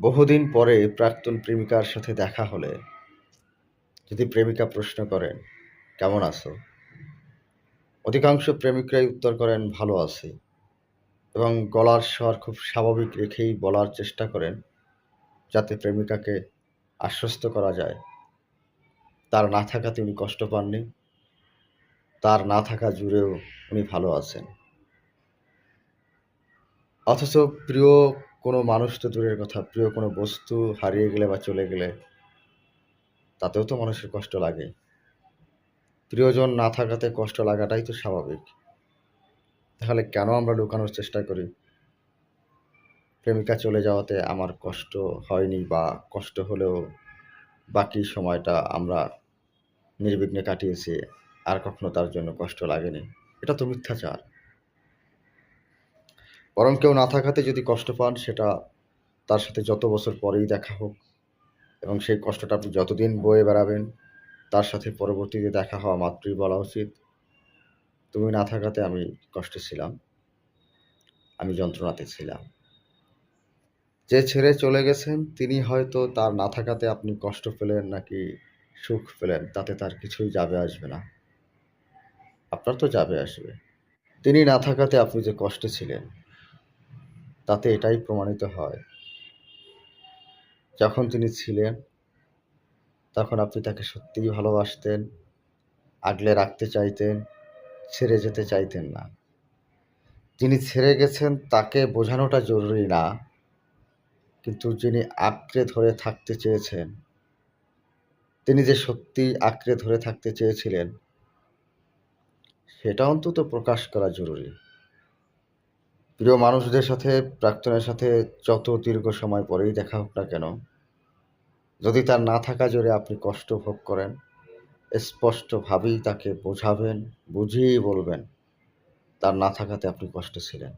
বহুদিন পরে প্রাক্তন প্রেমিকার সাথে দেখা হলে যদি প্রেমিকা প্রশ্ন করেন, কেমন আছো? অধিকাংশ প্রেমিকরাই উত্তর করেন, ভালো আছি। এবং গলার স্বর খুব স্বাভাবিক রেখেই বলার চেষ্টা করেন যাতে প্রেমিকাকে আশ্বস্ত করা যায়। তার না থাকাতে উনি কষ্ট পাননি। তার না থাকা জুড়েও উনি ভালো আছেন। অথচ প্রিয় কোনো মানুষ তো দূরের কথা, প্রিয় কোনো বস্তু হারিয়ে গেলে বা চলে গেলে তাতেও তো মানুষের কষ্ট লাগে। প্রিয়জন না থাকাতে কষ্ট লাগাটাই তো স্বাভাবিক। তাহলে কেন আমরা লুকানোর চেষ্টা করি? প্রেমিকা চলে যাওয়াতে আমার কষ্ট হয়নি বা কষ্ট হলেও বাকি সময়টা আমরা নির্বিঘ্নে কাটিয়েছি, আর কখনো তার জন্য কষ্ট লাগেনি। এটা তো মিথ্যাচার। বরং কেউ না থাকাতে যদি কষ্ট পান, সেটা তার সাথে যত বছর পরেই দেখা হোক। এবং সেই কষ্টটা আপনি যতদিন বয়ে বেড়াবেন, তার সাথে পরবর্তীতে দেখা হওয়া মাত্রই বলা উচিত, তুমি না থাকাতে আমি কষ্টে ছিলাম, আমি যন্ত্রণাতে ছিলাম। যে ছেড়ে চলে গেছেন, তিনি হয়তো তার না থাকাতে আপনি কষ্ট পেলেন নাকি সুখ পেলেন, তাতে তার কিছুই যাবে আসবে না। আপনার তো যাবে আসবে। তিনি না থাকাতে আপনি যে কষ্টে ছিলেন তাতে এটাই প্রমাণিত হয়। যখন তিনি ছিলেন, তখন আপনি তাকে সত্যিই ভালোবাসতেন, আগলে রাখতে চাইতেন, ছেড়ে যেতে চাইতেন না। যিনি ছেড়ে গেছেন তাকে বোঝানোটা জরুরি না, কিন্তু যিনি আঁকড়ে ধরে থাকতে চেয়েছেন, তিনি যে সত্যি আঁকড়ে ধরে থাকতে চেয়েছিলেন, সেটা অন্তত প্রকাশ করা জরুরি। প্রিয় মানুষদের সাথে, প্রাক্তনের সাথে যত দীর্ঘ সময় পরেই দেখা হোক না কেন, যদি তার না থাকা জোরে আপনি কষ্ট ভোগ করেন, স্পষ্টভাবেই তাকে বোঝাবেন বুঝিয়েই বলবেন, তার না থাকাতে আপনি কষ্ট ছিলেন।